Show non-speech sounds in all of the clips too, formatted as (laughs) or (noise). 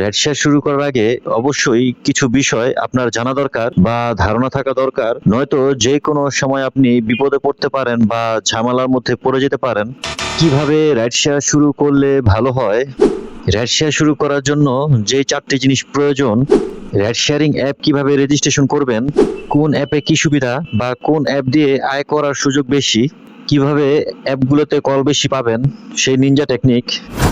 Ride share শুরু করার আগে অবশ্যই কিছু বিষয় আপনার জানা দরকার বা ধারণা থাকা দরকার। নয়তো যে কোনো সময় আপনি বিপদে পড়তে পারেন বা ঝামেলার মধ্যে পড়ে যেতে পারেন। কীভাবে রাইড শেয়ার শুরু করলে ভালো হয়? রাইড শেয়ার শুরু করার জন্য যে চারটি জিনিস প্রয়োজন রাইড শেয়ারিং অ্যাপ কীভাবে রেজিস্ট্রেশন করবেন, কোন অ্যাপে কি সুবিধা বা কোন অ্যাপ দিয়ে আয় করার সুযোগ বেশি কীভাবে অ্যাপগুলোতে কল বেশি পাবেন, সেই নিনজা টেকনিক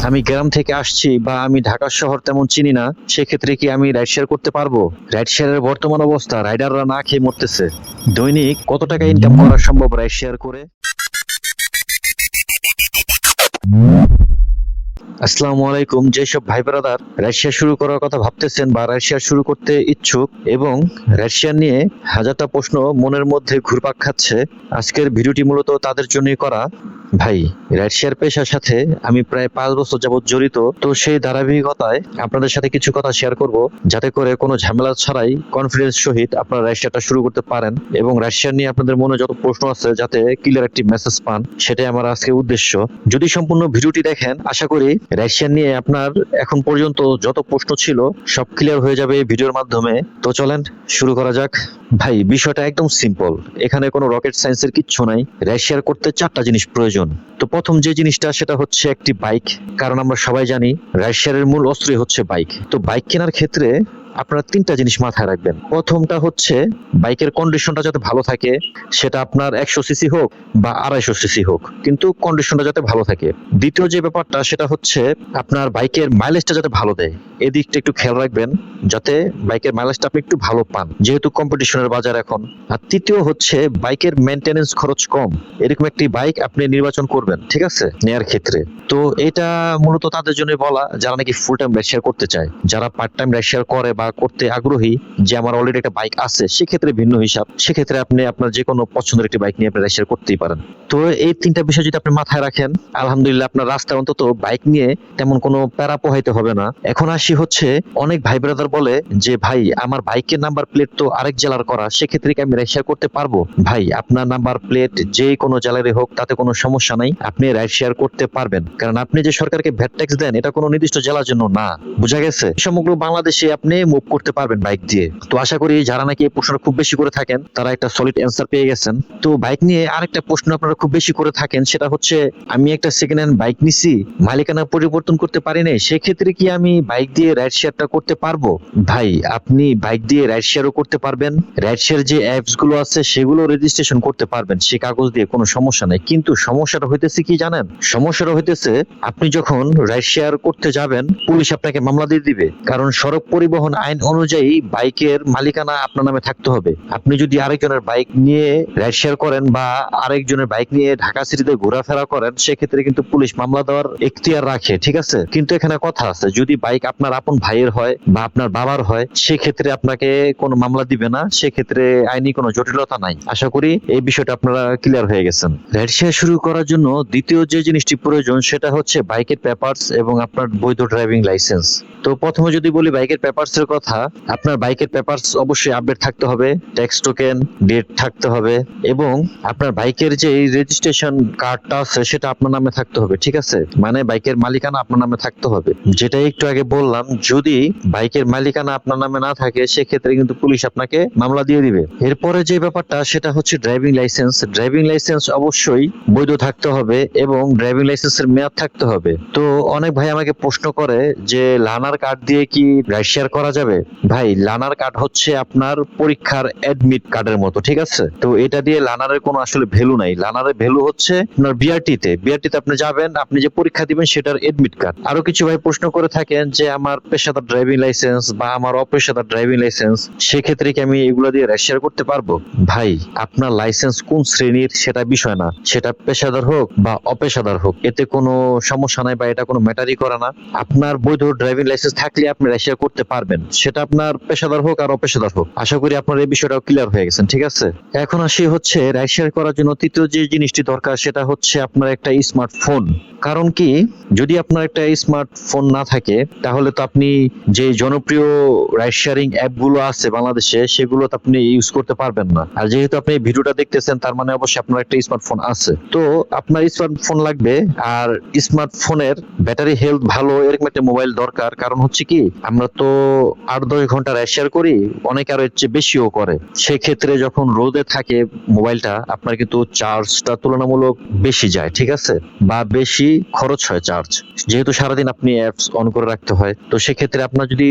আমি গ্রাম থেকে আসছি বা আমি ঢাকা শহর তেমন চিনি না, সেক্ষেত্রে কি আমি রাইড শেয়ার করতে পারব? রাইড শেয়ারের বর্তমান অবস্থা রাইডাররা না খেয়ে মরতেছে। দৈনিক কত টাকা ইনকাম করা সম্ভব রাইড শেয়ার করে? আসসালামু আলাইকুম, যেসব ভাই ব্রাদার রাশিয়া শুরু করার কথা ভাবতেছেন বা রাশিয়া শুরু করতে ইচ্ছুক এবং রাশিয়া নিয়ে হাজারটা প্রশ্ন মনের মধ্যে ঘুরপাক খাচ্ছে, আজকের ভিডিওটি মূলত তাদের জন্যই করা। ভাই রাশিয়ার পেশার সাথে আমি প্রায় পাঁচ বছর যাবৎ জড়িত, তো সেই ধারাবাহিকতায় আপনাদের সাথে কিছু কথা শেয়ার করব, যাতে করে কোনো ঝামেলা ছাড়াই কনফিডেন্স সহিত আপনারা রাশিয়াটা শুরু করতে পারেন এবং রাশিয়া নিয়ে আপনাদের মনে যত প্রশ্ন আছে, যাতে ক্লিয়ার একটি মেসেজ পান, সেটাই আমার আজকে উদ্দেশ্য। যদি সম্পূর্ণ ভিডিওটি দেখেন, আশা করি রাশিয়া নিয়ে আপনার এখন পর্যন্ত যত প্রশ্ন ছিল, সব ক্লিয়ার হয়ে যাবে এই ভিডিওর মাধ্যমে। তো চলেন, শুরু করা যাক। ভাই, বিষয়টা একদম সিম্পল এখানে কোনো রকেট সায়েন্সের কিচ্ছু নাই। রাশিয়ার করতে চারটা জিনিস প্রয়োজন। তো প্রথম যে জিনিসটা, সেটা হচ্ছে একটি বাইক। কারণ আমরা সবাই জানি রাশিয়ারের মূল অস্ত্রই হচ্ছে বাইক। তো বাইক কেনার ক্ষেত্রে আপনারা তিনটা জিনিস মাথায় রাখবেন। প্রথমটা হচ্ছে, বাইকের কন্ডিশনটা যাতে ভালো থাকে, সেটা আপনার একশো সিসি হোক বা আড়াইশো সিসি হোক, কিন্তু কন্ডিশনটা যাতে ভালো থাকে। দ্বিতীয় যে ব্যাপারটা, সেটা হচ্ছে আপনার বাইকের মাইলেজটা যাতে ভালো দেয়। এদিকটা একটু খেয়াল রাখবেন, যাতে বাইকের মাইলেজটা আপনি একটু ভালো পান, যেহেতু কম্পিটিশনের বাজার এখন। আর তৃতীয় হচ্ছে, বাইকের মেনটেনেন্স খরচ কম। এরকম একটি বাইক আপনি নির্বাচন করবেন, ঠিক আছে? নেয়ার ক্ষেত্রে। তো এটা মূলত তাদের জন্য বলা, যারা নাকি ফুল টাইম রাইড করতে চায়। যারা পার্ট টাইম রাইড করে বা করতে আগ্রহী, যে আমার অলরেডি একটা বাইক আছে, সেক্ষেত্রে ভিন্ন হিসাব। সেক্ষেত্রে আপনি আপনার যে কোনো পছন্দের একটি বাইক নিয়ে আপনি রাইড শেয়ার করতেই পারেন। তো এই তিনটা বিষয় যদি আপনি মাথায় রাখেন, আলহামদুলিল্লাহ আপনার রাস্তায় অন্তত বাইক নিয়ে তেমন কোনো প্যারা পোহাইতে হবে না। এখন আসি হচ্ছে, অনেক ভাই ব্রাদার বলে যে, ভাই, আমার বাইকের নাম্বার প্লেট তো আরেক জেলার করা, সেক্ষেত্রে কি আমি রাইড করতে পারব? ভাই, আপনার নাম্বার প্লেট যে কোনো জেলারই হোক, তাতে কোনো সমস্যা নাই, আপনি রাইড শেয়ার করতে পারবেন। কারণ আপনি যে সরকারকে ভ্যাট ট্যাক্স দেন, এটা কোনো নির্দিষ্ট জেলার জন্য না। বুঝা গেছে? সমগ্র বাংলাদেশে আপনি মুভ করতে পারবেন বাইক দিয়ে। তো আশা করি যারা নাকি এই প্রশ্নটা খুব বেশি করে থাকেন, তারা একটা সলিড অ্যান্সার পেয়ে গেছেন। তো বাইক নিয়ে আরেকটা প্রশ্ন আপনারা খুব বেশি করে থাকেন, সেটা হচ্ছে, আমি একটা সেকেন্ড হ্যান্ড বাইক নিছি, মালিকানা পরিবর্তন করতে পারি নাই, সেক্ষেত্রে কি আমি বাইক দিয়ে রাইড শেয়ারটা করতে পারব? ভাই, আপনি বাইক দিয়ে রাইড শেয়ারও করতে পারবেন রাইড শেয়ার যে অ্যাপসগুলো আছে, সেগুলো রেজিস্ট্রেশন করতে পারবেন, সে কাগজ দিয়ে কোনো সমস্যা নেই। কিন্তু সমস্যাটা হইতেছে কি জানেন? সমস্যাটা হইতেছে, আপনি যখন রাইড শেয়ার করতে যাবেন, পুলিশ আপনাকে মামলা দিয়ে দিবে। কারণ সড়ক পরিবহন আইন অনুযায়ী বাইকের মালিকানা আপনার নামে থাকতে হবে। আপনি যদি আরেকজনের বাইক নিয়ে রাইড শেয়ার করেন বা আরেকজনের বাইক নিয়ে ঢাকা সিটিতে ঘোরাফেরা করেন, সেক্ষেত্রে কিন্তু পুলিশ মামলা দেওয়ার এখতিয়ার রাখে, ঠিক আছে? কিন্তু এখানে কথা আছে, যদি বাইক আপনার আপন ভাইয়ের হয় বা আপনার বাবার হয়, সেক্ষেত্রে আপনাকে কোনো মামলা দিবে না, সেক্ষেত্রে আইনি কোনো জটিলতা নাই। আশা করি এই বিষয়টা আপনারা ক্লিয়ার হয়ে গেছেন। রাইড শেয়ার শুরু করার জন্য দ্বিতীয় যে জিনিসটি প্রয়োজন, সেটা হচ্ছে বাইকের পেপারস এবং আপনার বৈধ ড্রাইভিং লাইসেন্স তো প্রথমে যদি বলি বাইকের পেপারস এর কথা, আপনার বাইকের পেপারস অবশ্যই আপডেট থাকতে হবে ট্যাক্স টোকেন ডেট থাকতে হবে এবং আপনার বাইকের যে রেজিস্ট্রেশন কার্ডটা আছে সেটা আপনার নামে থাকতে হবে, ঠিক আছে? মানে বাইকের মালিকানা আপনার নামে থাকতে হবে। যেটা একটু আগে বললাম, যদি বাইকের মালিকানা আপনার নামে না থাকে, সেক্ষেত্রে কিন্তু পুলিশ আপনাকে মামলা দিয়ে দিবে। এরপরে যে ব্যাপারটা, সেটা হচ্ছে ড্রাইভিং লাইসেন্স ড্রাইভিং লাইসেন্স অবশ্যই বৈধ থাকতে হবে এবং ড্রাইভিং লাইসেন্সের মেয়াদ থাকতে হবে। তো অনেক ভাই আমাকে প্রশ্ন করে যে, লানার কার্ড দিয়ে কি রাইড শেয়ার করা যাবে। ভাই, লানার কার্ড হচ্ছে আপনার পরীক্ষার অ্যাডমিট কার্ডের মতো, ঠিক আছে? তো এটা দিয়ে লানারের কোনো আসলে ভ্যালু নাই। লানারের ভ্যালু হচ্ছে আপনার বিআরটি তে বিআরটি তে আপনি যাবেন, আপনি যে পরীক্ষা দিবেন সেটার এডমিট কার্ড আরও কিছু ভাই প্রশ্ন করে থাকেন যে, আমার পেশাদার ড্রাইভিং লাইসেন্স বা আমার অপেশাদার ড্রাইভিং লাইসেন্স সেক্ষেত্রে কি আমি এগুলো দিয়ে শেয়ার করতে পারব? ভাই, আপনার লাইসেন্স কোন শ্রেণির সেটা বিষয় না। সেটা পেশাদার হোক বা অপেশাদার হোক, এতে কোনো সমস্যা নাই বা এটা কোনো ম্যাটারই করে না। আপনার বৈধ ড্রাইভিং লাইসেন্স থাকলে আপনি শেয়ার করতে পারবেন। সেটা আপনার পেশাদার হোক আর অপেশাদার হোক। আশা করি আপনার এই বিষয়টাও ক্লিয়ার হয়ে গেছেন, ঠিক আছে? এখন আসি হচ্ছে রাইড শেয়ার করার জন্য তৃতীয় যে জিনিসটি দরকার সেটা হচ্ছে আপনার একটা স্মার্টফোন কারণ কি, যদি আপনার একটা স্মার্টফোন না থাকে, তাহলে তো আপনি যে জনপ্রিয় রাইড শেয়ারিং অ্যাপগুলো আছে বাংলাদেশে সেগুলো তো আপনি ইউজ করতে পারবেন না। আর যেহেতু আপনি ভিডিওটা দেখতেছেন, তার মানে অবশ্যই আপনার একটা স্মার্টফোন আছে। তো আপনার স্মার্টফোন লাগবে, আর স্মার্টফোনের ব্যাটারি হেলথ ভালো, এরকম একটা মোবাইল দরকার। কারণ হচ্ছে কি, আমরা তো আট দশ ঘণ্টা রাইড শেয়ার করি, অনেক আরও এর চেয়ে বেশিও করে। সেক্ষেত্রে যখন রোদে থাকে মোবাইলটা আপনার কিন্তু চার্জটা তুলনামূলক বেশি যায়, ঠিক আছে? বা বেশি খরচ হয় চার্জ যেহেতু সারাদিন আপনি অ্যাপস অন করে রাখতে হয়, তো সেক্ষেত্রে আপনার যদি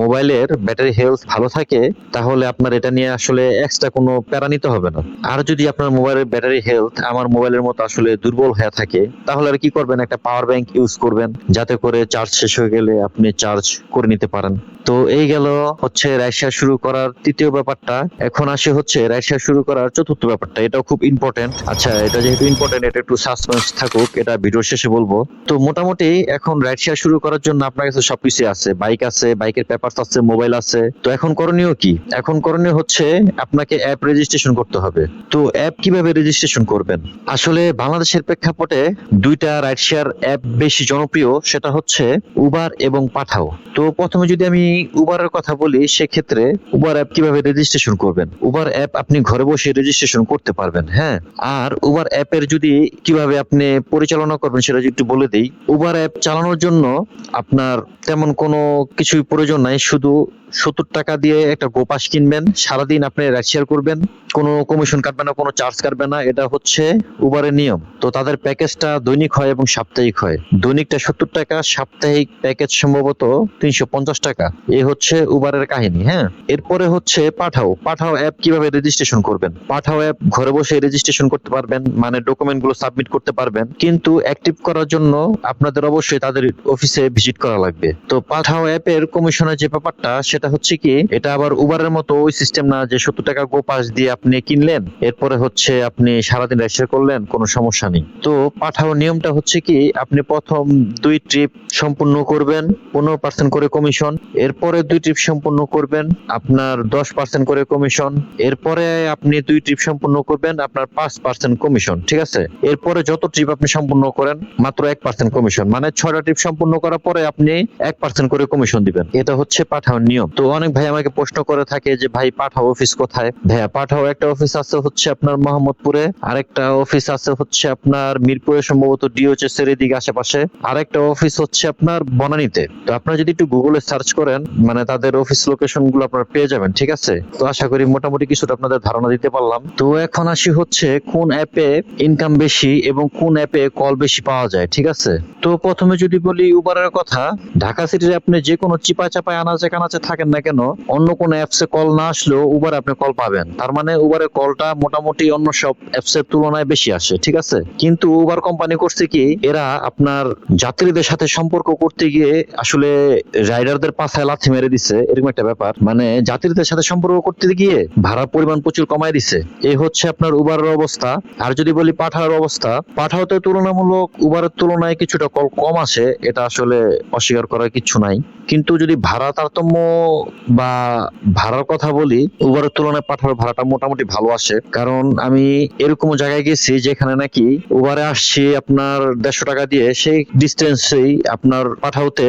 মোবাইলের ব্যাটারি হেলথ ভালো থাকে, তাহলে আপনার এটা নিয়ে আসলে এক্সট্রা কোনো প্যারা নিতে হবে না। আর যদি আপনার মোবাইলের ব্যাটারি হেলথ আমার মোবাইলের মতো আসলে দুর্বল হয়ে থাকে, তাহলে আর কি করবেন? একটা পাওয়ার ব্যাংক ইউজ করবেন, যাতে করে চার্জ শেষ হয়ে গেলে আপনি চার্জ করে নিতে পারেন। তো এই গেল হচ্ছে রাইড শুরু করার তৃতীয় ব্যাপারটা। এখন আসে হচ্ছে রাইড শুরু করার চতুর্থ ব্যাপারটা। এটাও খুব ইম্পর্টেন্ট আচ্ছা এটা যেহেতু ইম্পর্টেন্ট এটা একটু সাসপেন্স থাকুক, এটা ভিডিও বলব। তো মোটামুটি এখন রাইড শেয়ার শুরু করার জন্য আপনার কাছে সবকিছু আছে। বাইক আছে বাইকের পেপারস আছে মোবাইল আছে। তো এখন করণীয় কি? এখন করণীয় হচ্ছে আপনাকে অ্যাপ রেজিস্ট্রেশন করতে হবে। তো অ্যাপ কীভাবে রেজিস্ট্রেশন করবেন? আসলে বাংলাদেশের প্রেক্ষাপটে দুইটা রাইড শেয়ার অ্যাপ বেশি জনপ্রিয়, সেটা হচ্ছে উবার এবং পাঠাও তো প্রথমে যদি আমি উবারের কথা বলি, সেক্ষেত্রে উবার অ্যাপ কীভাবে রেজিস্ট্রেশন করবেন? উবার অ্যাপ আপনি ঘরে বসে রেজিস্ট্রেশন করতে পারবেন হ্যাঁ? আর উবার অ্যাপের যদি কীভাবে আপনি পরিচালনা করবেন সেটা যদি একটু বলে দিই উবার অ্যাপ চালানোর জন্য আপনার তেমন কোনো কিছুই প্রয়োজন নাই, শুধু সত্তর টাকা দিয়ে একটা গোপাস কিনবেন। সারাদিন আপনি রাইড শেয়ার করবেন। কোনো কমিশন কাটবে না, কোনো চার্জ কাটবে না। এটা হচ্ছে উবারের নিয়ম। তো তাদের প্যাকেজটা দৈনিক হয় এবং সাপ্তাহিক হয়। দৈনিকটা সত্তর টাকা, সাপ্তাহিক প্যাকেজ সম্ভবত তিনশো পঞ্চাশ টাকা। এই হচ্ছে উবারের কাহিনী হ্যাঁ? এরপরে হচ্ছে পাঠাও। পাঠাও অ্যাপ কীভাবে রেজিস্ট্রেশন করবেন? পাঠাও অ্যাপ ঘরে বসে রেজিস্ট্রেশন করতে পারবেন মানে ডকুমেন্টগুলো সাবমিট করতে পারবেন। কিন্তু অ্যাক্টিভ করার জন্য আপনাদের অবশ্যই তাদের অফিসে ভিজিট করা লাগবে। তো পাঠাও অ্যাপের কমিশনের যে ব্যাপারটা, সেটা হচ্ছে কি, এটা আবার উবারের মতো ওই সিস্টেম না যে সত্তর টাকা গো পাস দিয়ে আপনি কিনলেন, এরপরে হচ্ছে আপনি সারাদিন রেজিস্টার করলেন, কোনো সমস্যা নেই। তো পাঠাও নিয়মটা হচ্ছে কি, আপনি প্রথম দুই ট্রিপ সম্পূর্ণ করবেন, পনেরো পার্সেন্ট করে কমিশন এরপরে দুই ট্রিপ সম্পূর্ণ করবেন, আপনার দশ পার্সেন্ট করে কমিশন এরপরে আপনি দুই ট্রিপ সম্পূর্ণ করবেন, আপনার পাঁচ পার্সেন্ট কমিশন ঠিক আছে? এরপরে যত ট্রিপ আপনি সম্পূর্ণ করেন, মাত্র এক পার্সেন্ট কমিশন মানে ছয়টা ট্রিপ সম্পূর্ণ করার পরে আপনি এক পার্সেন্ট করে কমিশন দিবেন। এটা হচ্ছে পাঠাও নিয়ম। তো অনেক ভাই আমাকে প্রশ্ন করে থাকে যে, ভাই, পাঠাও অফিস কোথায়? ভাইয়া, পাঠাও একটা অফিস আছে হচ্ছে আপনার মোহাম্মদপুরে, আরেকটা অফিস আছে হচ্ছে আপনার মিরপুরে, সম্ভবত ডিওচএস এর এদিকে আশেপাশে, আরেকটা অফিস হচ্ছে আপনার বনানীতে। তো আপনারা যদি একটু গুগলে সার্চ করেন মানে তাদের অফিস লোকেশনগুলো আপনারা পেয়ে যাবেন, ঠিক আছে? তো আশা করি মোটামুটি কিছুটা আপনাদের ধারণা দিতে পারলাম। তো এখন আসি হচ্ছে কোন অ্যাপে ইনকাম বেশি এবং কোন অ্যাপে কল বেশি পাওয়া যায়, ঠিক আছে? তো প্রথমে যদি বলি উবারের কথা, ঢাকা সিটির আপনি যে কোনো চিপা চাপায় আনাচে কানাচে থাকেন না কেন, অন্য কোন অ্যাপসে কল না আসলেও উবার আপনি কল পাবেন। তার মানে উবারের কলটা মোটামুটি অন্য সব অ্যাপস এর তুলনায় বেশি আসে, ঠিক আছে? কিন্তু উবার কোম্পানি করছে কি, এরা আপনার যাত্রীদের সাথে সম্পর্ক করতে গিয়ে আসলে রাইডারদের পাশায় লাথি মেরে দিছে, এরকম একটা ব্যাপার। মানে যাত্রীদের সাথে সম্পর্ক করতে গিয়ে ভাড়ার পরিমাণ প্রচুর কমায় দিছে। এই হচ্ছে আপনার উবারের অবস্থা। আর যদি বলি পাঠার অবস্থা, পাঠাওতে তুলনামূলক উবারের তুলনায় কিছুটা কল কম আসে, এটা আসলে অস্বীকার করার কিছু নাই। কিন্তু যদি ভাড়া তারতম্য বা ভাড়ার কথা বলি, উবারের তুলনায় পাঠাওয়ার ভাড়াটা মোটামুটি ভালো আসে। কারণ আমি এরকম জায়গায় গেছি যেখানে নাকি উবারে আসছি আপনার দেড়শো টাকা দিয়ে, সেই ডিস্টেন্সেই আপনার পাঠাওতে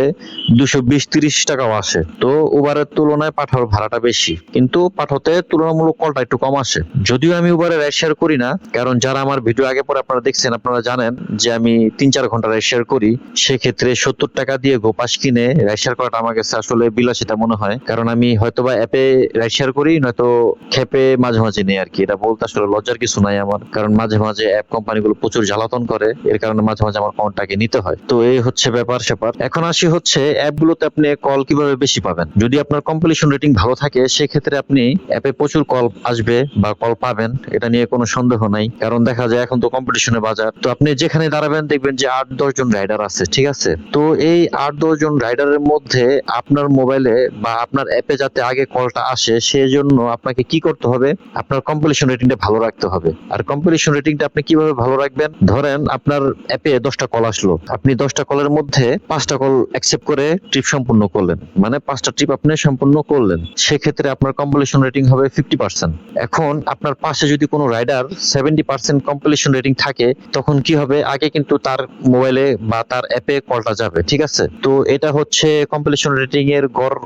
দুশো বিশ, তিরিশ টাকাও আসে। তো উবারের তুলনায় পাঠাওয়ার ভাড়াটা বেশি। কিন্তু পাঠাওতে তুলনামূলক কলটা একটু কম আসে। যদিও আমি উবারে রাইড শেয়ার করি না, কারণ যারা আমার ভিডিও আগে পরে আপনারা দেখছেন, আপনারা জানেন যে আমি তিন চার ঘণ্টা রাইড শেয়ার করি। সেক্ষেত্রে সত্তর টাকা দিয়ে গোপাস কিনে রাইড শেয়ার করাটা আমার কাছে আসলে বিলাসিতা মনে হয় কারণ আমি হয়তোবা অ্যাপে রাইড শেয়ার করি, নয়তো খেপে মাঝে মাঝে নেই আর কি এটা বলতে আসলে লজ্জার কিছু নাই আমার। কারণ মাঝে মাঝে অ্যাপ কোম্পানিগুলো প্রচুর জ্বালাতন করে, এর কারণে মাঝে মাঝে আমার কনটাকে নিতে হয়। তো এই হচ্ছে ব্যাপার স্যাপার। এখন আসি হচ্ছে অ্যাপগুলোতে আপনি কল কীভাবে বেশি পাবেন? যদি আপনার কম্পিটিশন রেটিং ভালো থাকে, সেক্ষেত্রে আপনি অ্যাপে প্রচুর কল আসবে বা কল পাবেন। এটা নিয়ে কোনো সন্দেহ নাই। কারণ দেখা যায় এখন তো কম্পিটিশনের বাজার। তো আপনি যেখানে দাঁড়াবেন দেখবেন যে আট, দশ জন রাইডার আছে, ঠিক আছে? তো এই আট, দশ জন রাইডারের মধ্যে আপনার মোবাইলে বা আপনার অ্যাপে যাতে আগে কলটা আসে, সেজন্য আপনাকে কি করতে হবে? আপনার কম্পিটিশন রেটিংটা ভালো রাখতে হবে। আর কম্পিটিশন রেটিংটা আপনি কীভাবে ভালো রাখবেন? ধরেন আপনার অ্যাপে দশটা কল আসলো। আপনি দশটা কলের মধ্যে পাঁচটা কল অ্যাকসেপ্ট করে ট্রিপ সম্পূর্ণ করলেন। মানে পাঁচটা ট্রিপ আপনি সম্পূর্ণ করলেন। সেক্ষেত্রে আপনার কম্পিটিশন রেটিং হবে ফিফটি পার্সেন্ট এখন আপনার পাশে যদি কোনো rider seventy percent competition rating থাকে, তখন কি হবে? আগে কিন্তু তার মোবাইলে বা তার অ্যাপে কলটা যাবে, ঠিক আছে? তো এটা হচ্ছে কম্পিটিশন রেটিং এর গড়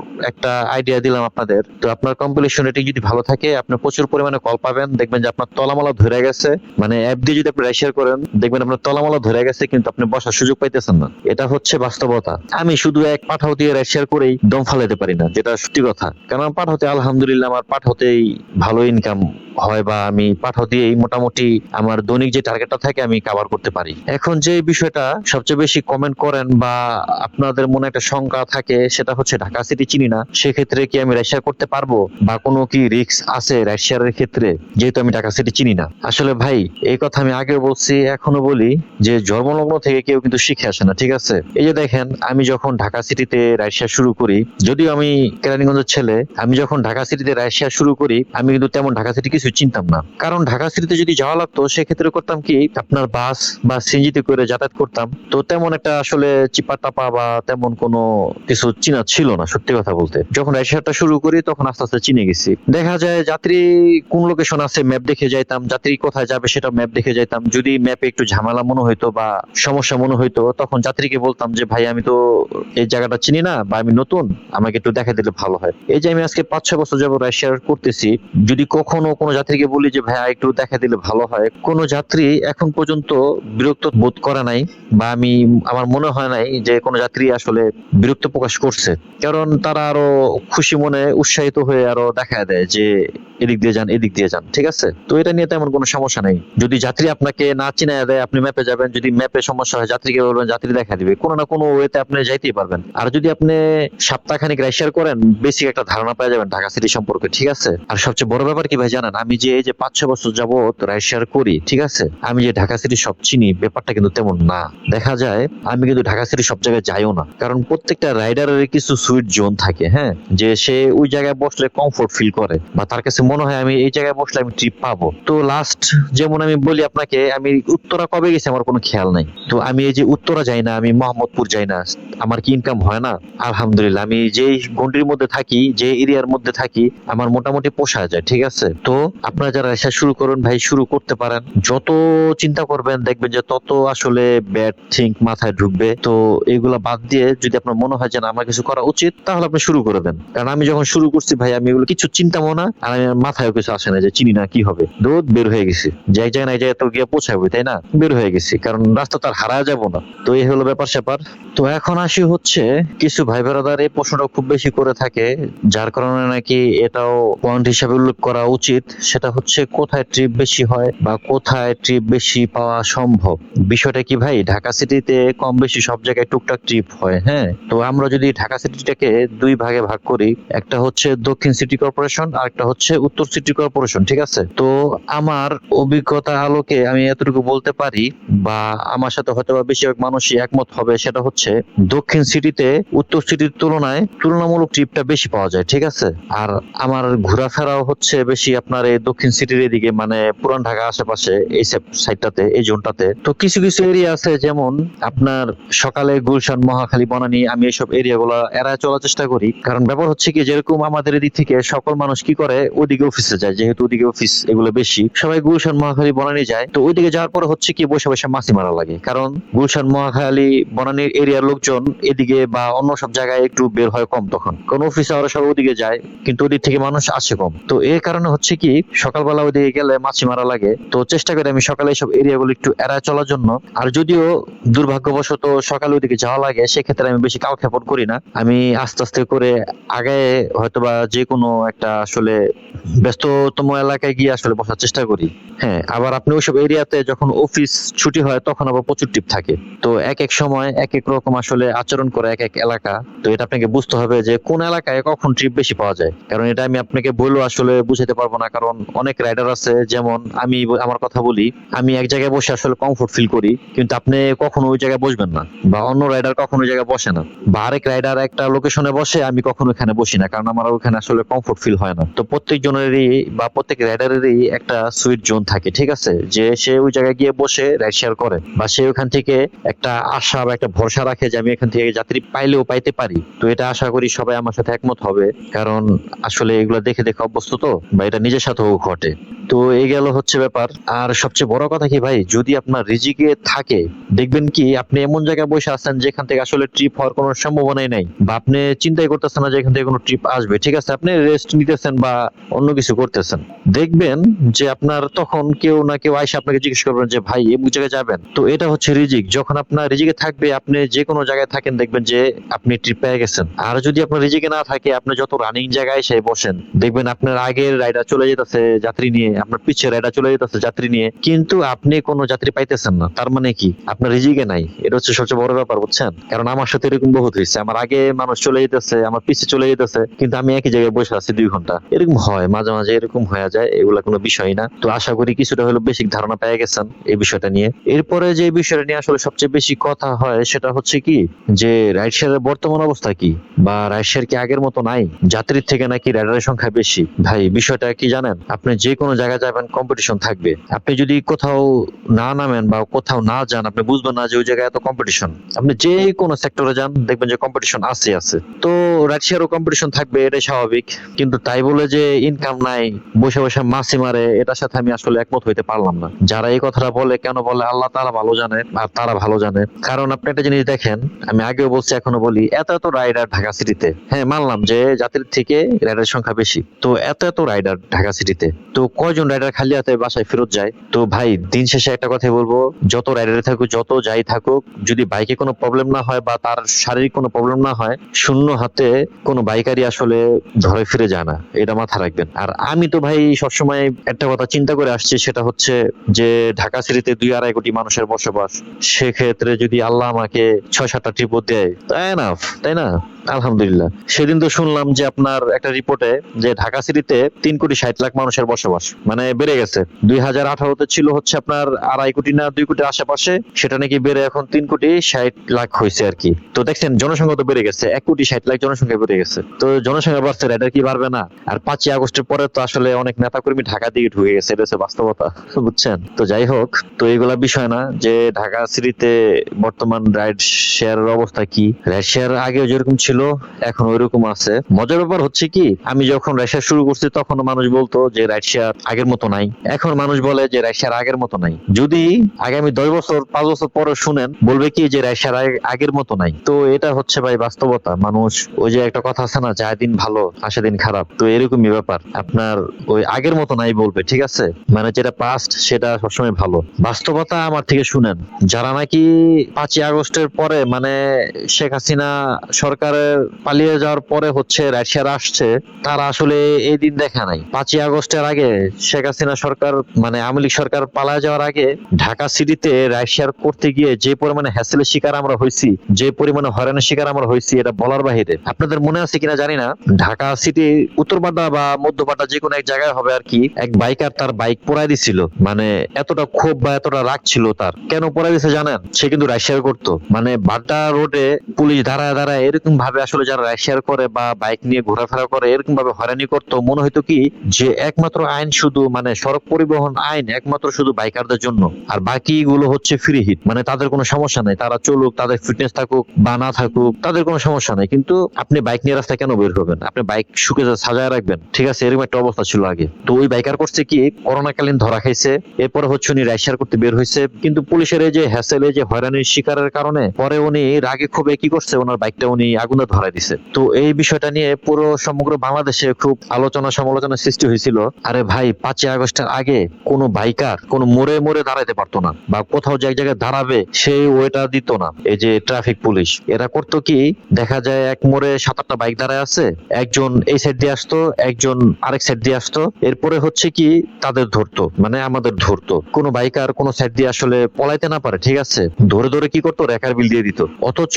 আইডিয়া দিলাম আপনাদের। তো আপনার কম্পিটিশন রেটিং যদি ভালো থাকে, আপনি প্রচুর পরিমাণে কল পাবেন। দেখবেন যে আপনার তলামালা ধরে গেছে। মানে অ্যাপ দিয়ে যদি আপনি শেয়ার করেন, দেখবেন আপনার তলামালা ধরে গেছে, কিন্তু আপনি বসার সুযোগ পাইতেছেন না। এটা হচ্ছে বাস্তবতা। আমি শুধু এক পাঠাও দিয়ে শেয়ার করেই দম ফালাইতে পারি না, যেটা সত্যি কথা। কারণ পাঠাতে আলহামদুলিল্লাহ আমার পাঠাতেই ভালো ইনকাম হয় বা আমি পাঠাও দিয়েই মোটামুটি আমার দৈনিক যে টার্গেটটা থাকে, আমি কভার করতে পারি। এখন যে বিষয়টা সবচেয়ে বেশি কমেন্ট করেন বা আপনাদের মনে একটা শঙ্কা থাকে, সেটা হচ্ছে ঢাকা সিটি চিনি না। সেক্ষেত্রে কি আমি রাশিয়া করতে পারব? বা কোনো কি রিস্ক আছে রাশিয়ার ক্ষেত্রে? যেহেতু আমি ঢাকা সিটি চিনি না। আসলে ভাই, এই কথা আমি আগে বলছি, এখনও বলি যে জন্মলগ্ন থেকে কেউ কিন্তু শিখে আসে না, ঠিক আছে? এই যে দেখেন, আমি যখন ঢাকা সিটিতে রাশিয়া শুরু করি, যদিও আমি কেরানীগঞ্জের ছেলে, আমি যখন ঢাকা সিটিতে রাশিয়া শুরু করি, আমি কিন্তু তেমন ঢাকা সিটি কিছু চিনতাম না। কারণ ঢাকা সিটিতে যদি যাওয়া লাগতো, সেক্ষেত্রে করতাম কি, আপনার বাস বা সিএনজিতে করে যাতায়াত করতাম। তো তেমন একটা আসলে চিপা টাপা বা তেমন কোনো কিছু চিনা ছিল না, সত্যি কথা বলতে। যখন রাশিয়াটা শুরু করি, তখন আস্তে আস্তে চিনে গেছি। দেখা যায় যাত্রী কোন লোকেশন আছে ম্যাপ দেখে যাইতাম। যাত্রী কোথায় যাবে সেটা ম্যাপ দেখে যাইতাম। যদি ম্যাপে একটু ঝামেলা মনে হইতো বা সমস্যা মনে হইতো, তখন যাত্রীকে বলতাম যে, ভাই, আমি তো এই জায়গাটা চিনি না বা আমি নতুন, আমাকে একটু দেখা দিলে ভালো হয়। এই যে আমি আজকে পাঁচ ছয় বছর যাব রাশিয়া করতেছি, যদি কখনো কোনো যাত্রীকে বলি যে ভাইয়া একটু দেখা দিলে ভালো হয়, কোনো যাত্রী এখন পর্যন্ত বিরক্ত বোধ করে নাই বা আমি, আমার মনে হয় নাই যে, কোনো যাত্রী আসলে বিরক্ত প্রকাশ করছে। কারণ তারা আরও খুশি মনে উৎসাহিত হয়ে আরও দেখা দেয় যে এদিক দিয়ে যান, এদিক দিয়ে যান, ঠিক আছে? তো এটা নিয়ে তেমন কোনো সমস্যা নেই। যদি যাত্রী আপনাকে না চিনায় দেয়, আপনি ম্যাপে যাবেন, যদি ম্যাপে সমস্যা হয়, যাত্রীকে বলবেন, যাত্রী দেখা দিবে। কোনো না কোনো ওয়েতে আপনি যাইতেই পারবেন। আর যদি আপনি সপ্তাহখানিক রাইশার করেন, বেশি একটা ধারণা পেয়ে যাবেন ঢাকা সিটি সম্পর্কে, ঠিক আছে? আর সবচেয়ে বড় ব্যাপার কি ভাই, জানেন? আমি যে এই যে পাঁচ, ছয় বছর যাবত রাইশার করি, ঠিক আছে? আমি যে ঢাকা সিটি সব চিনি, ব্যাপারটা কিন্তু তেমন না। দেখা যায়, আমি কিন্তু ঢাকা সিটি সব জায়গায় যাইও না। কারণ প্রত্যেকটা রাইডারের কিছু সুইট জোন থাকে। হ্যাঁ যে সে ওই জায়গায় বসলে কমফোর্ট ফিল করে বা তার কাছে মনে হয় আমি এই জায়গায় বসলে আমি ট্রিপ পাবো। তো লাস্ট যেমন আমি বলি আপনাকে, আমি উত্তরা কবে গেছি আমার কোনো খেয়াল নাই। তো আমি এই যে উত্তরা যাই না, আমি মোহাম্মদপুর যাই না, আমার কি ইনকাম হয় না? আলহামদুলিল্লাহ, আমি যেই গন্ডির মধ্যে থাকি যে এরিয়ার মধ্যে থাকি, আমার মোটামুটি পোষা যায়, ঠিক আছে? তো আপনারা যারা এসে শুরু করুন ভাই, শুরু করতে পারেন। যত চিন্তা করবেন, দেখবেন যে তত আসলে ব্যাড থিঙ্ক মাথায় ঢুকবে। তো এগুলা বাদ দিয়ে যদি আপনার মনে হয় যে আমার কিছু করা উচিত, তাহলে আপনি শুরু করে দেন। কারণ আমি যখন শুরু করছি, ভাই, আমি এগুলো কিছু চিন্তাও না, আর আমি মাথায়ও কিছু আসে না যে চিনি না কি হবে। দৌড় বের হয়ে গেছি। যে এক না জায়গায় তো গিয়ে পৌঁছাবো তাই না? বের হয়ে গেছি, কারণ রাস্তা তো আর হারায় যাব না। তো এই হলো ব্যাপার স্যাপার। তো এখন আসি হচ্ছে, কিছু ভাই বেড়াদার এই প্রশ্নটা খুব বেশি করে থাকে, যার কারণে নাকি এটাও পয়েন্ট হিসাবে উল্লেখ করা উচিত। সেটা হচ্ছে, কোথায় ট্রিপ বেশি হয় বা কোথায় ট্রিপ বেশি পাওয়া সম্ভব? বিষয়টা কি ভাই, ঢাকা সিটিতে কম বেশি সব জায়গায় টুকটাক ট্রিপ হয় হ্যাঁ? তো আমরা যদি ঢাকা সিটিটাকে দুই ভাগে ভাগ করি, একটা হচ্ছে দক্ষিণ সিটি কর্পোরেশন আর একটা হচ্ছে উত্তর সিটি কর্পোরেশন, ঠিক আছে? তো আমার অভিজ্ঞতা আলোকে আমি এতটুকু বলতে পারি বা আমার সাথে হয়তো বা বেশিরভাগ মানুষই একমত হবে, সেটা হচ্ছে দক্ষিণ সিটিতে উত্তর সিটির তুলনায় তুলনামূলক ট্রিপটা বেশি পাওয়া যায়, ঠিক আছে? আর আমার ঘোরাফেরাও হচ্ছে বেশি আপনার এই দক্ষিণ সিটির এদিকে মানে পুরান ঢাকা আশেপাশে, এই সাইডটাতে এই জোনটাতে। তো কিছু কিছু এরিয়া আছে যেমন আপনার সকালে গুলশান, মহাখালী, বনানী, আমি এইসব এরিয়া গুলা এড়ায় চলার চেষ্টা করি। কারণ ব্যাপার হচ্ছে কি, যেরকম আমাদের এদিক থেকে সকল মানুষ কি করে, ওদিকে অফিসে যায়, যেহেতু ওদিকে অফিস এগুলো বেশি। সবাই গুলশান, মহাখালী, বনানী যায়। তো ওইদিকে যাওয়ার পরে হচ্ছে কি, বসে বসে মাছি মারা লাগে। কারণ গুলশান, মহাখালী, বনানীর এরিয়ার লোকজন এদিকে বা অন্য সব জায়গায় একটু বের হয় কম তখন। কোন অফিসে ওরা সব ওদিকে যায়, কিন্তু ওদিক থেকে মানুষ আসে কম। তো এই কারণে হচ্ছে কি, সকালবেলা ওদিকে গেলে মাছি মারা লাগে। তো চেষ্টা করি আমি সকালে এইসব এরিয়াগুলো একটু এড়ায় চলার জন্য। আর যদিও দুর্ভাগ্যবশত সকালে ওইদিকে যাওয়া লাগে, সেক্ষেত্রে আমি বেশি কালক্ষেপণ করি না। আমি আস্তে আস্তে করে আগে হয়তোবা যে কোনো একটা আসলে ব্যস্ততম এলাকায় গিয়ে আসলে বসার চেষ্টা করি। হ্যাঁ আবার আপনি ওইসব এরিয়াতে যখন অফিস ছুটি হয় তখন আবার প্রচুর টিপ থাকে। তো এক এক সময় এক এক রকম আসলে আচরণ করে এক এক এলাকা। তো এটা আপনাকে বুঝতে হবে যে কোন এলাকায় কখন ট্রিপ বেশি পাওয়া যায়। কারণ এটা আমি আপনাকে বললেও আসলে বুঝাতে পারব না। কারণ অনেক রাইডার আছে, যেমন আমি আমার কথা বলি, আমি এক জায়গায় বসে আসলে কমফোর্ট ফিল করি, কিন্তু আপনি কখনো ওই জায়গায় বসবেন না। বা অন্য রাইডার কখনো ওই জায়গায় বসে না। বা আরেক রাইডার একটা লোকেশনে বসে, আমি কখনো এখানে বসি না, কারণ আমার ওখানে আসলে কমফোর্ট ফিল হয় না। তো প্রত্যেক জনেরই বা প্রত্যেক রাইডারেরই একটা সুইট জোন থাকে, ঠিক আছে? যে সে ওই জায়গায় গিয়ে বসে রাইড শেয়ার করে, বা সে ওখান থেকে একটা আশা বা একটা ভরসা রাখে যে আমি এখান থেকে যাত্রী পাইলেও পাইতে পারি। তো এটা আশা করি সবাই আমার সাথে একমত হবে, কারণ আসলে এগুলো দেখে দেখে অভ্যস্ত তো, বা এটা নিজের সাথেও ঘটে। তো এই গেল হচ্ছে ব্যাপার। আর সবচেয়ে বড় কথা কি ভাই? যদি আপনার রিজিকে থাকে, দেখবেন কি আপনি এমন জায়গায় বসে আছেন যেখান থেকে আসলে ট্রিপ হওয়ার কোনো সম্ভাবনাই নাই, বা আপনি চিন্তাই করতেছেন না যে এখান থেকে কোনো ট্রিপ আসবে। ঠিক আছে, আপনি রেস্ট নিতেছেন বা অন্য কিছু করতেছেন। দেখবেন যে আপনার তখন কেউ না কেউ আইসা আপনাকে জিজ্ঞেস করবেন যে, ভাই এমন জায়গায় যাবেন? তো এটা হচ্ছে রিজিক। যখন আপনার রিজিকে থাকবে, আপনি যে কোনো জায়গায় থাকেন, দেখবেন যে আপনি ট্রিপ পেয়ে গেছেন। আর যদি আপনার রিজিকে না থাকে, আপনি যত রানিং জায়গায় এসে বসেন, দেখবেন আপনার আগের রাইডার চলে যেতেছে যাত্রী নিয়ে, আপনার পিছের রাইডার চলে যেতেছে যাত্রী নিয়ে। কিন্তু আপনি কোনো যাত্রী পাইতেছেন না। তার মানে কি? আপনার রিজিকে নাই। এটা হচ্ছে সবচেয়ে বড় ব্যাপার, বুঝছেন? কারণ আমার সাথে এরকম বহুত হয়েছে। আমার আগে মানুষ চলে যেতেছে, আমার পিছে চলে যেতেছে, কিন্তু আমি একই জায়গায় বসে আছি দুই ঘণ্টা। এরকম হয়, মাঝে মাঝে এরকম হয়ে যায়, এগুলা কোনো বিষয় না। তো আশা করি কিছুটা হলো বেসিক ধারণা পেয়ে গেছেন এই বিষয়টা নিয়ে। এরপরে যে বিষয়টা নিয়ে আসলে সবচেয়ে বেশি কথা হয়, সেটা হচ্ছে কি, যে রাইড শেয়ারের বর্তমান অবস্থা কি? বা রাইড শেয়ার কি আগের মতো নাই? যাত্রীর থেকে নাকি রাইডারের সংখ্যা বেশি? ভাই, বিষয়টা কি জানেন? আপনি যে কোনো জায়গায় যাবেন কম্পিটিশন থাকবে। আপনি যদি কোথাও না নামেন বা কোথাও না যান, আপনি বুঝবেন না যে ওই জায়গায় এত কম্পিটিশন আপনি যে কোনো সেক্টরে যান, দেখবেন যে কম্পিটিশন আছে আছে। তো রাইড শেয়ারও কম্পিটিশন থাকবে, এটাই স্বাভাবিক। কিন্তু তাই বলে যে ইনকাম নাই, বসে বসে মাসি মারে, এটার সাথে আমি আসলে একমত হইতে পারলাম না। যারা এই কথাটা বলে, কেন বলে, আল্লাহ তারা ভালো জানে, আর তারা ভালো জানে। কারণ আপনি একটা জিনিস দেখেন, আমি আগেও বলছি, এখনও বলি, এত এত রাইডার ঢাকা সিটিতে হ্যাঁ মানলাম যে জাতির থেকে রাইডার সংখ্যা বেশি। তো এত এত রাইডার ঢাকা সিটিতে তো কয়জন রাইডার খালি হাতে বাসায় ফেরত যায়? তো ভাই, দিন শেষে একটা কথাই বলব, যত রাইডারে থাকুক, যত যাই থাকুক, যদি বাইকে কোনো প্রবলেম না হয় বা তার শারীরিক কোনো প্রবলেম না হয়, শূন্য হাতে কোনো বাইকারি আসলে ধরে ফিরে যায় না, এটা মাথা রাখবেন। আর আমি তো ভাই সবসময় একটা কথা চিন্তা করে আসছি, সেটা হচ্ছে যে ঢাকা সিটিতে দুই আড়াই কোটি মানুষের বসবাস, সেক্ষেত্রে যদি আল্লাহ আমাকে ছয় সাতটা ট্রিপও দেয় তাই না তাই না? আলহামদুলিল্লাহ। সেদিন তো শুনলাম যে আপনার একটা রিপোর্টে যে ঢাকা সিটিতে তিন কোটি ষাট লাখ মানুষের বসবাস মানে বেড়ে গেছে। দুই হাজার আঠারোতে ছিল হচ্ছে আপনার আড়াই কোটি না দুই কোটির আশেপাশে, সেটা নাকি বেড়ে এখন তিন কোটি ষাট লাখ হয়েছে আর কি। তো দেখছেন, জনসংখ্যা তো বেড়ে গেছে, এক কোটি ষাট লাখ জনসংখ্যা বেড়ে গেছে। তো জনসংখ্যা বাড়ছে রাইডার কি বাড়বে না? আর পাঁচই আগস্টের পরে তো আসলে অনেক নেতাকর্মী ঢাকা দিকে ঢুকে গেছে, এটা হচ্ছে বাস্তবতা, (laughs) বুঝছেন? তো যাই হোক, তো এগুলা বিষয় না, যে ঢাকা সিটিতে বর্তমান রাইড শেয়ারের অবস্থা কি? রাইড শেয়ার আগেও যেরকম ছিল এখন ওইরকম আছে। মজার ব্যাপার হচ্ছে কি, আমি যখন রাইড শুরু করছি তখন মানুষ বলতো যে রাইড শেয়ার আগের মতো নাই। এখন মানুষ বলে যে রাইড শেয়ার আগের মতো নাই। যদি আগামী দশ বছর, পাঁচ বছর পরে শুনেন, বলবে কি যে রাইড শেয়ার আগের মতো নাই। তো এটা হচ্ছে ভাই বাস্তবতা। মানুষ, ওই যে একটা কথা আছে না যায় দিন ভালো, আসে দিন খারাপ। তো এরকমই ব্যাপার। আপনার ওই আগের মতো নাই বলবে, ঠিক আছে? মানে যেটা পাস্ট সেটা সবসময় ভালো। বাস্তবতা আমার থেকে শুনেন। যারা নাকি পাঁচই আগস্টের পরে মানে শেখ হাসিনা সরকারের পালিয়ে যাওয়ার পরে হচ্ছে রাশিয়ার আসছে, তারা আসলে এই দিন দেখা নাই। পাঁচই আগস্টের আগে শেখ হাসিনা সরকার মানে আওয়ামী লীগ সরকার পালায় যাওয়ার আগে ঢাকা সিটিতে রাশিয়ার করতে গিয়ে যে পরিমাণে হ্যাসেলের শিকার আমরা হয়েছি, যে পরিমাণে হয়রানির শিকার আমরা হয়েছি, এটা বলার বাহিরে। আপনাদের মনে আছে কিনা জানি না, ঢাকা সিটি উত্তরপাড্ডা বা মধ্যপাড্ডা যে কোনো এক জায়গায় হবে আর কি, এক বাইকার তার বাইক পোড়াই দিছিল। মানে এতটা ক্ষোভ বা এতটা রাগ ছিল তার। কেন পোড়াই দিছে জানেন? সে কিন্তু রাশিয়ার করতো। মানে বাড্ডা রোডে পুলিশ দাঁড়ায় দাঁড়ায় এরকম ভাবে আসলে যারা রাশিয়ার করে বা বাইক নিয়ে ঘোরাফেরা করে এরকম ভাবে হয়রানি করতো, মনে হইতো কি যে একমাত্র আইন শুধু মানে সড়ক পরিবহন আইন একমাত্র শুধু বাইকারদের জন্য, আর বাকি গুলো হচ্ছে ফ্রি হিট মানে তাদের কোনো সমস্যা নাই। তারা চলুক, তাদের ফিটনেস থাকুক বা না থাকুক, তাদের কোনো সমস্যা নাই। কিন্তু আপনি বাইক নিয়ে রাস্তায় কেন বের হবেন? আপনি বাইক শুকে সাজায় রাখবেন, ঠিক আছে, এরকম একটা অবস্থা ছিল আগে। তো ওই বাইকার করছে কি, করোনাকালীন ধরা খাইছে, এরপরে হচ্ছে উনি রাইশার করতে বের হয়েছে কিন্তু পুলিশের এই যে হ্যাসেল এই যে হয়রানির শিকারের কারণে, পরে উনি রাগে ক্ষোভে কি করছে, ওনার বাইকটা উনি আগুনে আগুনে ধরাই দিছে। তো এই বিষয়টা নিয়ে পুরো সমগ্র বাংলাদেশে খুব আলোচনা সমালোচনার সৃষ্টি হয়েছিল। আরে ভাই, পাঁচই আগস্টের আগে কোনো বাইকার কোনো মোড়ে মোড়ে দাঁড়াইতে পারতো না বা কোথাও যে এক জায়গায় দাঁড়াবে সেই ওয়েটা দিত না। এই যে ট্রাফিক পুলিশ, এরা করতো কি, দেখা যায় এক মোড়ে সাত আটটা বাইক দাঁড়ায় আছে, একজন এই সাইড দিয়ে আসতো, একজন আরেক সাইড দিয়ে আসতো। এরপরে হচ্ছে কি, তাদের ধরতো মানে আমাদের ধরতো। কোনো বাইকার কোনো সাইড দিয়ে আসলে পলাইতে না পারে, ঠিক আছে? ধরে ধরে কি করতো, রেকার বিল দিয়ে দিত। অথচ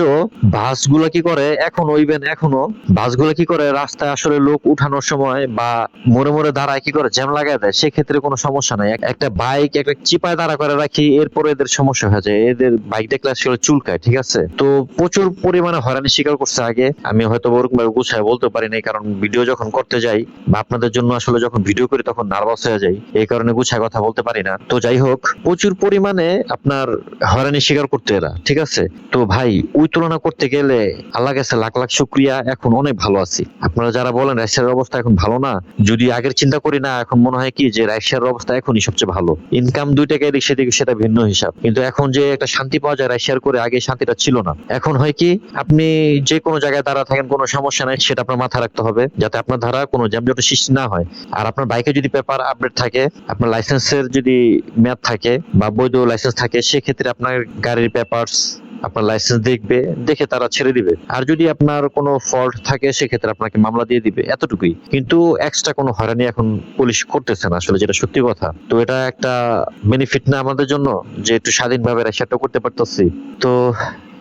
বাসগুলো কি করে এখন ইভেন এখনও। বাসগুলো কি করে রাস্তায় আসলে লোক উঠানোর সময় বা মোড়ে মোড়ে দাঁড়ায় কি করে জ্যাম লাগায় দেয়? সেক্ষেত্রে কোনো সমস্যা নাই। একটা বাইক, একটা চিপায় দাঁড়া করে রাখি, এরপরে এদের সমস্যা হয়ে যায়। এদের বাইক দেখলে আসলে চুলকায়, ঠিক আছে? তো প্রচুর পরিমাণে হয়রানি স্বীকার করছে আগে। আমি হয়তো ওরকম ভাবে গুছায় বলতে পারি নাই, কারণ ভিডিও যখন করতে যাই বা আপনাদের জন্য আসলে যখন ভিডিও করি তখন নার্ভাস হয়ে যাই। এই কারণে গুছায় কথা বলতে পারি না। তো যাই হোক, প্রচুর পরিমাণে আপনার হয়রানি স্বীকার করতে এরা, ঠিক আছে? তো ভাই, ওই তুলনা করতে গেলে আল্লাহ গেছে লাখ লাখ শুক্রিয়া, এখন অনেক ভালো আছি। আপনারা যারা বলেন, রাশিয়ার অবস্থা এখন ভালো না, যদি আগের চিন্তা করি না, এখন মনে হয় কি যে রাশিয়ার অবস্থা এখনই সবচেয়ে ভালো। ইনকাম দুই টাকা এদিক সেদিক সেটা ভিন্ন হিসাব। কিন্তু এখন যে একটা শান্তি পাওয়া যায় রাশিয়ার করে, আগে শান্তিটা ছিল না। এখন হয় কি, আপনি যে কোনো জায়গায় দাঁড়া থাকেন, কোনো সমস্যা নাই, সেটা আপনার মাথায় রাখতে হবে, যাতে আপনার দ্বারা কোনো জ্যামজটের সৃষ্টি না হয়। আর আপনার বাইকে যদি পেপার আপডেট থাকে, আপনার লাইসেন্সের যদি মেয়াদ থাকে বা বৈধ লাইসেন্স থাকে, সেক্ষেত্রে আপনার গাড়ির পেপারস আপনার লাইসেন্স দেখবে, দেখে তারা ছেড়ে দিবে। আর যদি আপনার কোনো ফল্ট থাকে, সেক্ষেত্রে আপনাকে মামলা দিয়ে দিবে, এতটুকুই। কিন্তু এক্সট্রা কোনো হয়রানি এখন পুলিশ করতেছে না, আসলে যেটা সত্যি কথা। তো এটা একটা বেনিফিট না আমাদের জন্য, যে একটু স্বাধীনভাবে রাশিয়াটা করতে পারতেছি। তো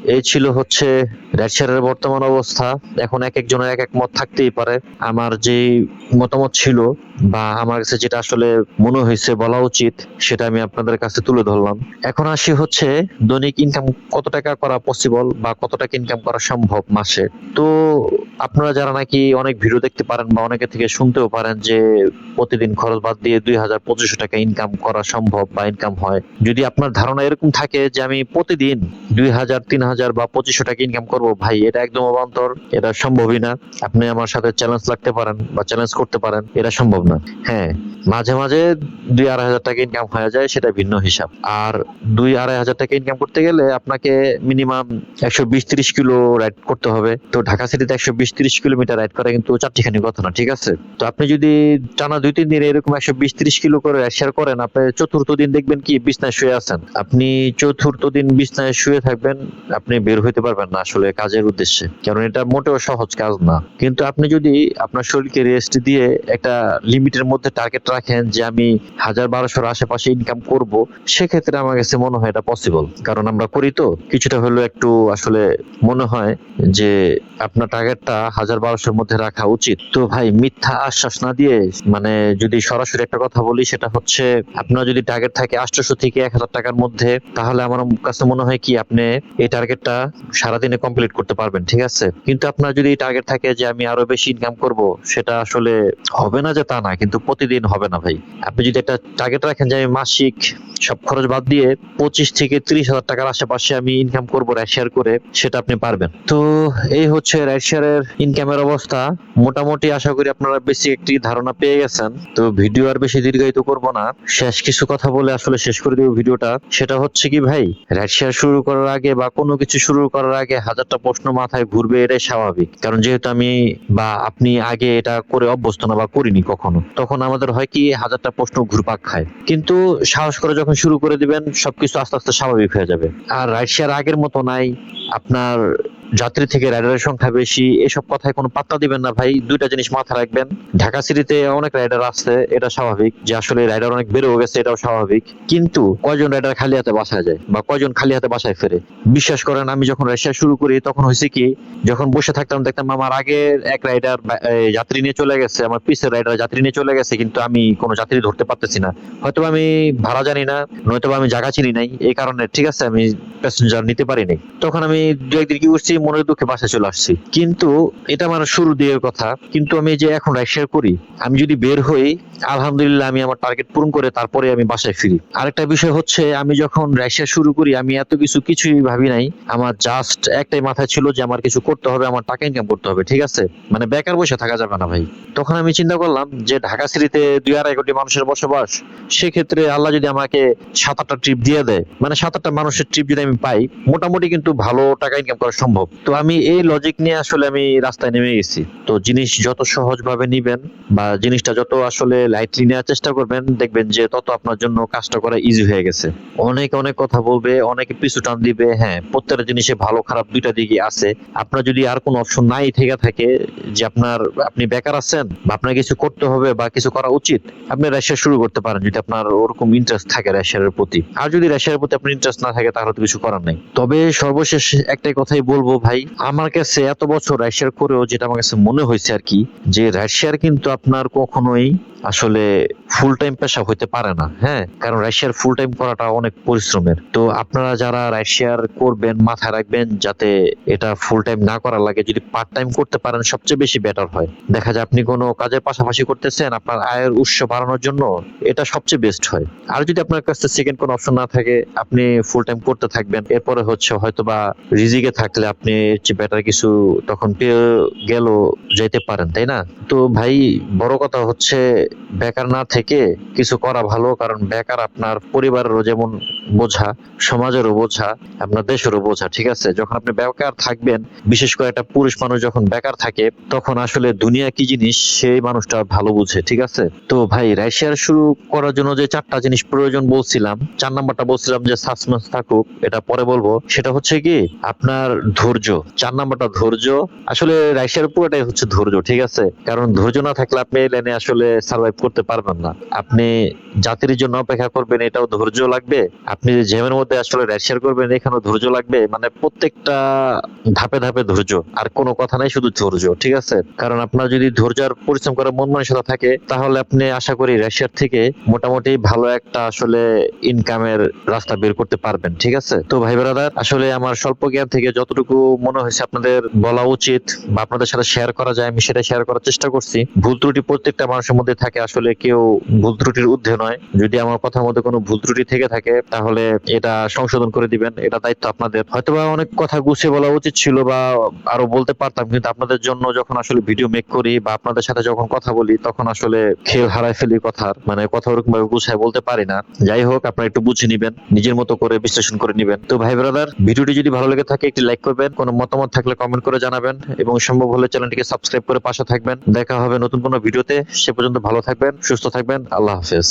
এই ছিল হচ্ছে রাশিয়ার বর্তমান অবস্থা। এখন এক একজনের এক এক মত থাকতেই পারে। আমার যে মতামত ছিল বা আমার কাছে যেটা আসলে মনে হয়েছে বলা উচিত, সেটা আমি আপনাদের কাছে তুলে ধরলাম। এখন আসি হচ্ছে দৈনিক ইনকাম কত টাকা করা পসিবল বা কত টাকা ইনকাম করা সম্ভব মাসে? তো আপনারা যারা নাকি অনেক ভিডিও দেখতে পারেন বা অনেকে থেকে শুনতেও পারেন যে প্রতিদিন খরচ বাদ দিয়ে দুই হাজার পঁচিশশো টাকা ইনকাম করা সম্ভব বা ইনকাম হয়। যদি আপনার ধারণা এরকম থাকে যে আমি প্রতিদিন দুই হাজার, তিন হাজার বা পঁচিশশো টাকা ইনকাম করব, ভাই, এটা একদম অবান্তর, এটা সম্ভবই না। আপনি আমার সাথে চ্যালেঞ্জ লাগতে পারেন বা চ্যালেঞ্জ করতে পারেন, এটা সম্ভব না হ্যাঁ মাঝে মাঝে দুই আড়াই হাজার টাকা ইনকাম হয়ে যায়, সেটা ভিন্ন হিসাব। আর দুই আড়াই হাজার টাকা ইনকাম করতে গেলে আপনাকে মিনিমাম একশো বিশ ত্রিশ কিলো রাইড করতে হবে। তো ঢাকা সিটিতে একশো বিশ ত্রিশ কিলোমিটার রাইড করা কিন্তু চারটিখানি কথা না, ঠিক আছে? তো আপনি যদি টানা দুই তিন দিন এরকম একশো বিশ ত্রিশ কিলো করে শেয়ার করেন, আপনি চতুর্থ দিন দেখবেন কি বিছনায় শুয়ে আছেন। আপনি চতুর্থ দিন বিছনায় শুয়ে থাকবেন, আপনি বের হইতে পারবেন না আসলে কাজের উদ্দেশ্যে। কারণ এটা মোটেও সহজ কাজ না। কিন্তু আপনি যদি আপনার শরীরকে রেস্ট দিয়ে একটা লিমিটের মধ্যে টার্গেট রাখেন যে আমি হাজার বারোশোর আশেপাশে ইনকাম করব, সেক্ষেত্রে আমার কাছে মনে হয় এটা পসিবল কারণ আমরা করি তো, কিছুটা হলেও একটু আসলে মনে হয় যে আপনার টার্গেটটা হাজার বারোশোর মধ্যে রাখা উচিত। তো ভাই, মিথ্যা আশ্বাস না দিয়ে মানে যদি সরাসরি একটা কথা বলি, সেটা হচ্ছে আপনার যদি টার্গেট থাকে আটশোশো থেকে এক হাজার টাকার মধ্যে, তাহলে আমার কাছে মনে হয় কি, আপনি এই টার্গেটটা সারাদিনে কমপ্লিট করতে পারবেন, ঠিক আছে? কিন্তু আপনার যদি টার্গেট থাকে যে আমি আরও বেশি ইনকাম করব, সেটা আসলে হবে না যে তা না, কিন্তু প্রতিদিন হবে না ভাই। আপনি যদি একটা টার্গেট রাখেন যে আমি মাসিক সব খরচ বাদ দিয়ে পঁচিশ থেকে ত্রিশ হাজার টাকার আশেপাশে আমি ইনকাম করব শেয়ার করে, সেটা আপনি পারবেন। তো এই হচ্ছে শেয়ারের ইনকামের অবস্থা। মোটামুটি আশা করি আপনারা বেশি একটি ধারণা পেয়ে গেছেন। তো ভিডিও আর বেশি দীর্ঘায়িত করব না। শেষ কিছু কথা বলে আসলে শেষ করে দেবো ভিডিওটা। সেটা হচ্ছে কি ভাই শেয়ার শুরু করার আগে বা কোনো কিছু শুরু করার আগে হাজারটা প্রশ্ন মাথায় ঘুরবে, এটাই স্বাভাবিক। কারণ যেহেতু আমি বা আপনি আগে এটা করে অভ্যস্ত না বা করিনি কখনো। তখন আমাদের হয় কি, হাজারটা প্রশ্ন ঘুরপাক খায়। কিন্তু সাহস করে যখন শুরু করে দিবেন, সবকিছু আস্তে আস্তে স্বাভাবিক হয়ে যাবে। আর রাইড শেয়ার আগের মতো নাই। আপনার যাত্রী থেকে রাইডারের সংখ্যা বেশি, এসব কথায় কোনো পাত্তা দিবেন না ভাই। দুইটা জিনিস মাথায় রাখবেন। ঢাকা সিটিতে অনেক রাইডার আসছে, এটা স্বাভাবিক যে আসলে রাইডার অনেক বেড়েও গেছে, এটাও স্বাভাবিক। কিন্তু কয়জন রাইডার খালি হাতে বাসায় যায় বা কয়জন খালি হাতে বাসায় ফেরে? বিশ্বাস করেন, আমি যখন রাশিয়া শুরু করি, তখন হয়েছে কি, যখন বসে থাকতাম, দেখতাম আমার আগের এক রাইডার যাত্রী নিয়ে চলে গেছে, আমার পিসের রাইডার যাত্রী নিয়ে চলে গেছে, কিন্তু আমি কোনো যাত্রী ধরতে পারতেছি না। হয়তো আমি ভাড়া জানি না নয়তো আমি জায়গা চিনি নাই, এই কারণে, ঠিক আছে, আমি প্যাসেঞ্জার নিতে পারিনি। তখন আমি দু একদিন কি করছি মনের দুঃখে বাসায় চলে আসছি। কিন্তু এটা আমার শুরু দিয়ে কথা। কিন্তু আমি যে এখন রাইড শেয়ার করি, আমি যদি বের হই, আলহামদুলিল্লাহ আমি আমার টার্গেট পূরণ করে তারপরে আমি বাসায় ফিরি। আরেকটা বিষয় হচ্ছে, আমি যখন রাইড শুরু করি, আমি এত কিছু কিছুই ভাবি নাই। আমার জাস্ট একটাই মাথায় ছিল যে আমার কিছু করতে হবে, আমার টাকা ইনকাম করতে হবে, ঠিক আছে? মানে বেকার বসে থাকা যাবে না ভাই। তখন আমি চিন্তা করলাম যে ঢাকা সিটিতে দুই আড়াই কোটি মানুষের বসবাস, সেক্ষেত্রে আল্লাহ যদি আমাকে সাত আটটা ট্রিপ দিয়ে দেয় মানে সাত আটটা মানুষের ট্রিপ যদি আমি পাই, মোটামুটি কিন্তু ভালো টাকা ইনকাম করা সম্ভব। তো আমি এই লজিক নিয়ে আসলে আমি রাস্তায় নেমে গেছি। তো জিনিস যত সহজভাবে নিবেন বা জিনিসটা যত আসলে লাইটলি নেওয়ার চেষ্টা করবেন, দেখবেন যে তত আপনার জন্য কাজটা করা ইজি হয়ে গেছে। অনেক অনেক কথা বলবে, অনেকে পিছু টান দিবে হ্যাঁ প্রত্যেকটা জিনিসে ভালো, খারাপ দুইটা দিকই আছে। আপনার যদি আর কোনো অপশন নাই থেকে থাকে যে আপনার, আপনি বেকার আছেন বা আপনার কিছু করতে হবে বা কিছু করা উচিত, আপনি রাশিয়া শুরু করতে পারেন যদি আপনার ওরকম ইন্টারেস্ট থাকে রাশিয়ার প্রতি। আর যদি রাশিয়ার প্রতি আপনার ইন্টারেস্ট না থাকে, তাহলে তো কিছু করার নেই। তবে সর্বশেষ একটাই কথাই বলব ভাই, আমার কাছে এত বছর রাশিয়ার করেও যেটা আমার কাছে মনে হয়েছে আর কি, যে রাশিয়ার কিন্তু আপনার কখনোই আসলে ফুল টাইম পেশা হইতে পারে না হ্যাঁ? কারণ রাশিয়ার ফুল টাইম করাটা অনেক পরিশ্রমের। তো আপনারা যারা রাশিয়ার করবেন, মাথায় রাখবেন যাতে এটা ফুল টাইম না করা লাগে, যদি পার্ট টাইম করতে পারেন, সবচেয়ে বেশি বেটার হয়। দেখা যায় আপনি কোনো কাজের পাশাপাশি করতেছেন, আপনার আয়ের উৎস বাড়ানোর জন্য এটা সবচেয়ে বেস্ট হয়। আর যদি আপনার কাছে সেকেন্ড কোনো অপশন না থাকে, আপনি ফুল টাইম করতে থাকবেন, এরপরে হচ্ছে হয়তো বা রিজিকে থাকলে আপনি বেটার কিছু তখন পেয়ে গেল যেতে পারেন, তাই না? তো ভাই, বড় কথা হচ্ছে বেকার না থেকে কিছু করা ভালো, কারণ বেকার আপনার পরিবারেরও যেমন বোঝা, সমাজেরও বোঝা, আপনার দেশেরও বোঝা, ঠিক আছে? যখন আপনি বেকার থাকবেন, বিশেষ করে একটা পুরুষ মানুষ যখন বেকার থাকে, তখন আসলে দুনিয়া কি জিনিস, সেই মানুষটা ভালো বুঝে, ঠিক আছে? তো ভাই, রাশিয়ার শুরু করার জন্য যে চারটা জিনিস প্রয়োজন বলছিলাম, চার নাম্বারটা বলছিলাম যে সাসপেন্স থাকুক, এটা পরে বলব, সেটা হচ্ছে কি, আপনার চার নাম্বারটা ধৈর্য। আসলে রাশিয়ার পুরোটাই হচ্ছে ধৈর্য, ঠিক আছে? কারণ ধৈর্য না থাকলে আপনি এই লাইনে আসলে সার্ভাইভ করতে পারবেন না। আপনি জাতির জন্য অপেক্ষা করবেন, এটাও ধৈর্য লাগবে। আপনি যে জ্যামের মধ্যে আসলে রাশিয়ার করবেন, এখানেও ধৈর্য লাগবে। মানে প্রত্যেকটা ধাপে ধাপে ধৈর্য, আর কোনো কথা নাই, শুধু ধৈর্য, ঠিক আছে? কারণ আপনার যদি ধৈর্য আর পরিশ্রম করার মন মানসিকতা থাকে, তাহলে আপনি আশা করি রাশিয়ার থেকে মোটামুটি ভালো একটা আসলে ইনকামের রাস্তা বের করতে পারবেন, ঠিক আছে? তো ভাই ব্রাদার আসলে আমার স্বল্প জ্ঞান থেকে যতটুকু মনে হয়েছে আপনাদের বলা উচিত বা আপনাদের সাথে শেয়ার করা যায়, আমি সেটা শেয়ার করার চেষ্টা করছি। ভুল ত্রুটি প্রত্যেকটা মানুষের মধ্যে থাকে, আসলে কেউ ভুল ত্রুটির ঊর্ধ্বে নয়। যদি আমার কথার মধ্যে কোনো ভুল ত্রুটি থেকে থাকে, তাহলে এটা সংশোধন করে দিবেন। এটা দায়িত্ব আপনাদের। হয়তোবা অনেক কথা গুছিয়ে বলা উচিত ছিল বা আরও বলতে পারতাম, কিন্তু আপনাদের জন্য যখন আসলে ভিডিও মেক করি বা আপনাদের সাথে যখন কথা বলি, তখন আসলে খেল হারায় ফেলি কথার। মানে কথা ওরকম ভাবে গুছায় বলতে পারি না। যাই হোক, আপনারা একটু বুঝে নিবেন, নিজের মতো করে বিশ্লেষণ করে নিবেন। তো ভাই ব্রাদার ভিডিওটি যদি ভালো লেগে থাকে, একটি লাইক করবেন। কোনো মতামত থাকলে কমেন্ট করে জানাবেন এবং সম্ভব হলে চ্যানেলটিকে সাবস্ক্রাইব করে পাশে থাকবেন। দেখা হবে নতুন কোনো ভিডিওতে। সে পর্যন্ত ভালো থাকবেন, সুস্থ থাকবেন। আল্লাহ হাফেজ।